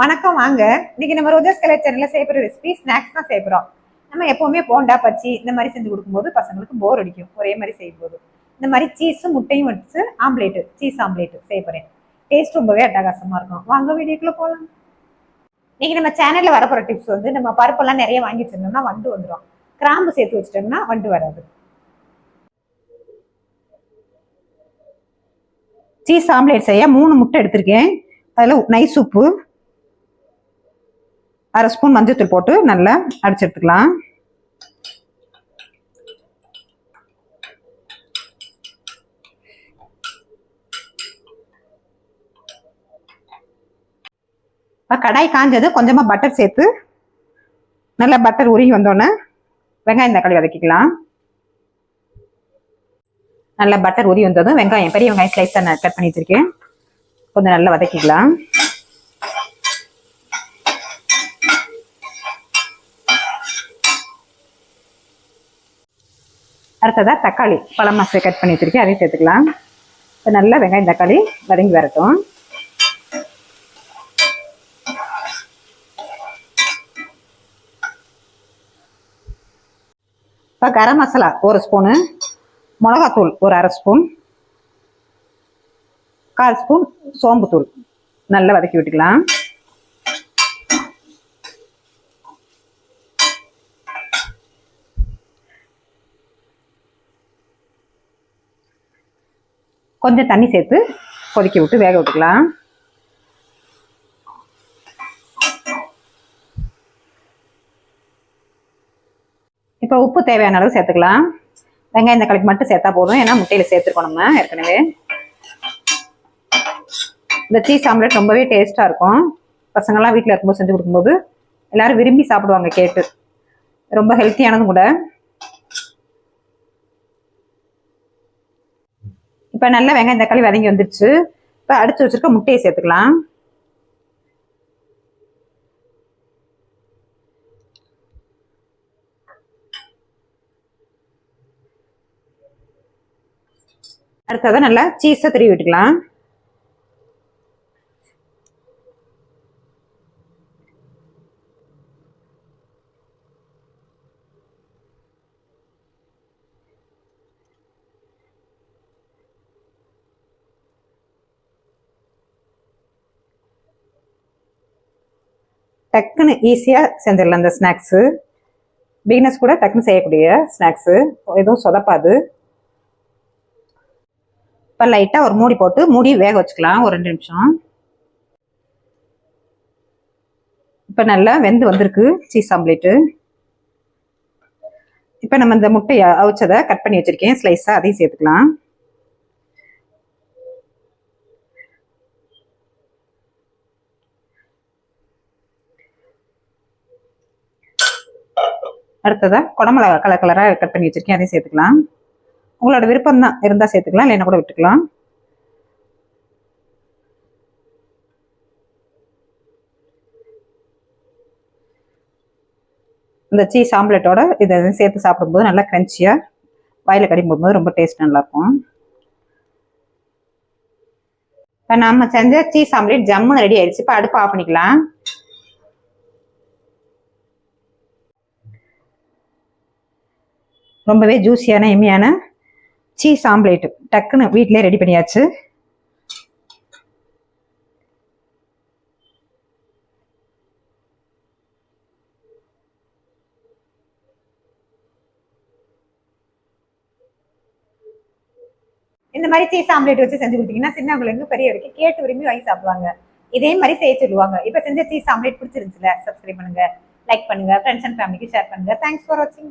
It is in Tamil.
வணக்கம் வாங்க. இன்னைக்கு நம்ம ரோஜாஸ் கலர் சேனல்ல செய்ய ரெசிபி ஸ்நாக்ஸ் தான் செய்ய நம்ம எப்பவுமே போண்டா பச்சி இந்த மாதிரி செஞ்சு கொடுக்கும்போது பசங்களுக்கு போர் அடிக்கும். ஒரே மாதிரி செய்யும்போது. இந்த மாதிரி சீஸும் முட்டையும் வச்சு ஆம்லேட்டு சீஸ் ஆம்லேட்டு செய்ய போறேன். டேஸ்ட் ரொம்பவே அட்டகாசமா இருக்கும். வாங்க வீடியோக்குள்ள போகலாம் இன்னைக்கு நம்ம சேனல்ல வரப்போற டிப்ஸ் வந்து நம்ம பருப்பெல்லாம் நிறைய வாங்கி வச்சிருந்தோம்னா வண்டு வந்துடும் கிராம்பு சேர்த்து வச்சிட்டோம்னா வண்டு வராது. சீஸ் ஆம்லேட் செய்ய மூணு முட்டை எடுத்திருக்கேன். அதில் நைஸ் உப்பு அரை ஸ்பூன் மஞ்சத்தூள் போட்டு நல்லா அடிச்சு எடுத்துக்கலாம். இப்போ கடாய் காஞ்சது கொஞ்சமாக பட்டர் சேர்த்து நல்லா பட்டர் உருகி வந்தோடனே வெங்காயம் தக்காளி வதக்கிக்கலாம். நல்லா பட்டர் உரி வந்ததும் வெங்காயம் பெரிய வெங்காயம் ஸ்லைஸாக நான் கட் பண்ணி வச்சுருக்கேன். கொஞ்சம் நல்லா வதக்கிக்கலாம். அடுத்ததா தக்காளி. பழம் மாசை கட் பண்ணி வச்சிருக்கேன். அதையும் சேர்த்துக்கலாம். இப்போ நல்லா வெங்காயம் தக்காளி வதங்கி வரட்டும். இப்போ கரம் மசாலா ஒரு ஸ்பூனு மிளகாத்தூள் ஒரு அரை ஸ்பூன் கால் ஸ்பூன் சோம்புத்தூள். நல்லா வதக்கி விட்டுக்கலாம். கொஞ்சம் தண்ணி சேர்த்து கொதிக்க விட்டு வேக விட்டுக்கலாம். இப்போ உப்பு தேவையான அளவு சேர்த்துக்கலாம். வெங்காயம் தக்காளிக்கு மட்டும் சேர்த்தா போதும். ஏன்னா முட்டையில் சேர்த்துருக்கோம் நம்ம ஏற்கனவே. இந்த சீஸ் ஆம்லெட் ரொம்பவே டேஸ்ட்டாக இருக்கும். பசங்கள்லாம் வீட்டில் இருக்கும்போது செஞ்சு கொடுக்கும்போது எல்லோரும் விரும்பி சாப்பிடுவாங்க கேட்டு. ரொம்ப ஹெல்த்தியானதும் கூட. இப்போ நல்லா வெங்காயம் தக்காளி வதங்கி வந்துருச்சு. இப்போ அடிச்சு வச்சிருக்க முட்டையை சேர்த்துக்கலாம். அடுத்ததை நல்லா சீஸை திருவி விட்டுக்கலாம். டக்குன்னு ஈஸியாக செஞ்சிடலாம் இந்த ஸ்நாக்ஸு பிகினர்ஸ் கூட டக்குன்னு செய்யக்கூடிய ஸ்நாக்ஸு எதுவும் சொதப்பாது. இப்போ லைட்டாக ஒரு மூடி போட்டு மூடி வேக வச்சுக்கலாம். ஒரு ரெண்டு நிமிஷம். இப்போ நல்லா வெந்து வந்திருக்கு. சீஸ் ஆம்லேட்டு இப்போ நம்ம இந்த முட்டையை அவிச்சதை கட் பண்ணி வச்சுருக்கேன். ஸ்லைஸாக அதையும் சேர்த்துக்கலாம். அடுத்ததா குடமிளகா கலர் கலராக கட் பண்ணி வச்சிருக்கேன். அதையும் சேர்த்துக்கலாம். உங்களோட விருப்பம் தான். இருந்தால் சேர்த்துக்கலாம். இல்லைன்னா கூட விட்டுக்கலாம். இந்த சீஸ் ஆம்லெட்டோட இதை சேர்த்து சாப்பிடும்போது நல்லா க்ரன்ச்சியாக வாயில் கடிக்கும் போது ரொம்ப டேஸ்ட் நல்லாயிருக்கும் இப்போ நம்ம செஞ்ச சீஸ் ஆம்லேட் ஜம்முன்னு ரெடி ஆயிடுச்சு. இப்போ அடுப்பு ஆஃப் பண்ணிக்கலாம். ரொம்பவே ஜூஸியான எம்மியான சீஸ் ஆம்லேட் டக்குன்னு வீட்டிலே ரெடி பண்ணியாச்சு. இந்த மாதிரி சீஸ் ஆம்லேட் வச்சு செஞ்சு கொடுத்தீங்கன்னா சின்னவங்களுக்கு பெரிய வரைக்கும் கேட்டு விரும்பி வாங்கி சாப்பிடுவாங்க. இதே மாதிரி செய்ய சொல்லுவாங்க. இப்போ செஞ்ச சீஸ் ஆம்லேட் பிடிச்சிருந்துச்சுல சப்ஸ்கிரைப் பண்ணுங்க லைக் பண்ணுங்க ஃப்ரெண்ட்ஸ் அண்ட் ஃபேமிலிக்கு ஷேர் பண்ணுங்க. தேங்க்ஸ் ஃபார் வாட்சிங்